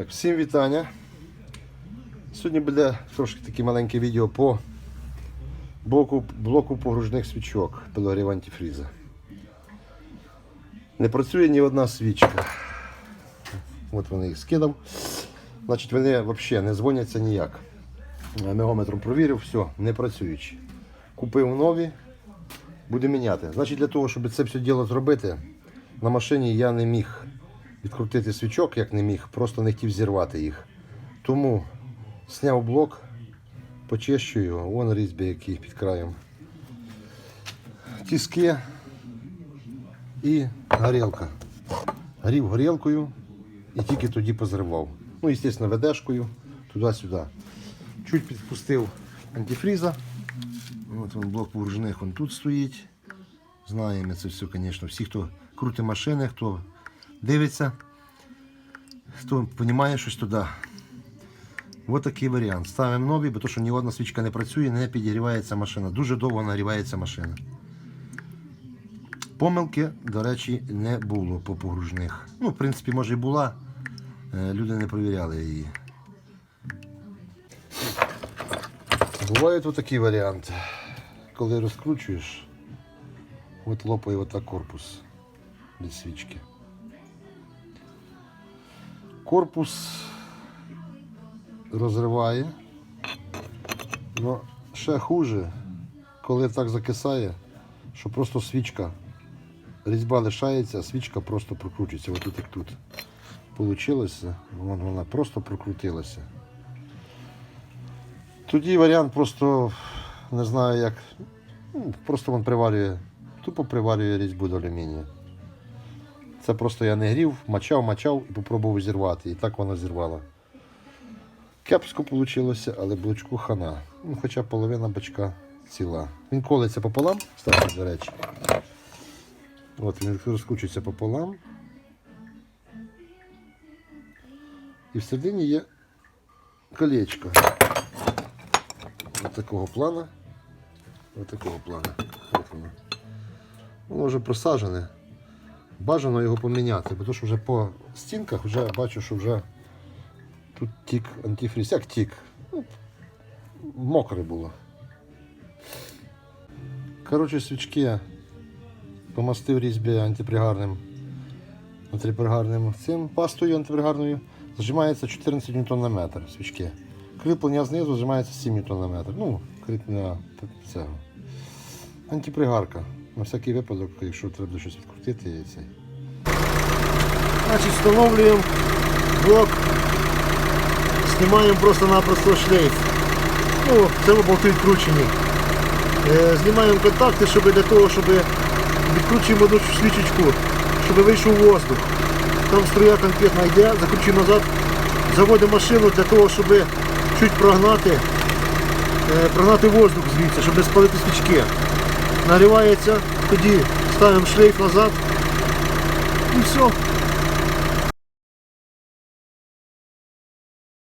Так, всім вітання. Сьогодні буде трошки таке маленьке відео по блоку, блоку погружних свічок пилорів антифріза. Не працює ні одна свічка. От вони їх скидав. Значить, вони взагалі не дзвоняться ніяк. Мегометром провірив, все, не працюючі. Купив нові, буду міняти. Значить, для того, щоб це все діло зробити, на машині я не міг відкрутити свічок, як не міг, просто не хотів зірвати їх. Тому зняв блок, почищую, вон різьби які під краєм. Тіски і горілка. Горів горілкою і тільки тоді позривав. Ну, звісно, ведешкою, туди-сюди. Чуть підпустив антифріза. От він блок погружних, він тут стоїть. Знаємо це все, звісно. Всі, хто крутить машини, хто дивиться, хто розуміє щось туди. Ось такий варіант. Ставимо нові, бо то, що ні одна свічка не працює, не підігрівається машина. Дуже довго нагрівається машина. Помилки, до речі, не було по погружних. Ну, в принципі, може і була. е, Люди не перевіряли її. Буває тут такий варіант. Коли розкручуєш, от лопає отак корпус від свічки. Корпус розриває. Ну, ще хуже, коли так закисає, що просто свічка, різьба лишається, а свічка просто прокручується. Ось тут як тут. Получилося, вон вона просто прокрутилася. Тоді варіант просто не знаю як. ну, Просто він приварює, тупо приварює різьбу до алюмінія. Це просто я не грів, мачав, мачав і попробував зірвати. І так вона зірвала. Кепсько вийшло, але блочку хана. Ну, хоча половина бачка ціла. Він колиться пополам, кстати, до речі. От він розкручується пополам. І всередині є колечко. Ось такого плана. Ось такого плана. От воно. Воно вже просаджене. Бажано його поміняти, бо то, що вже по стінках вже бачу, що вже тут тік антифріз. Як тік? Ну, мокре було. Коротше, свічки помастив різьбі антипригарним, антипригарним цим пастою антипригарною. Зажимається 14 ньютон на метр свічки. Кріплення знизу зажимається 7 ньютон на метр. Ну, кріплення цього. Антипригарка. На всякий випадок, якщо треба щось відкрутити і цей. Значить, встановлюємо блок, знімаємо просто-напросто шлейф. Ну, це болти відкручені. Е, Знімаємо контакти, щоб для того, щоб відкручуємо одну свічечку, щоб вийшов воздух. Там струя конкретно йде, закручуємо назад, заводимо машину для того, щоб чуть прогнати, е, прогнати воздух звідси, щоб не спалити свічки. Нагрівається, тоді ставимо шлейф назад і все.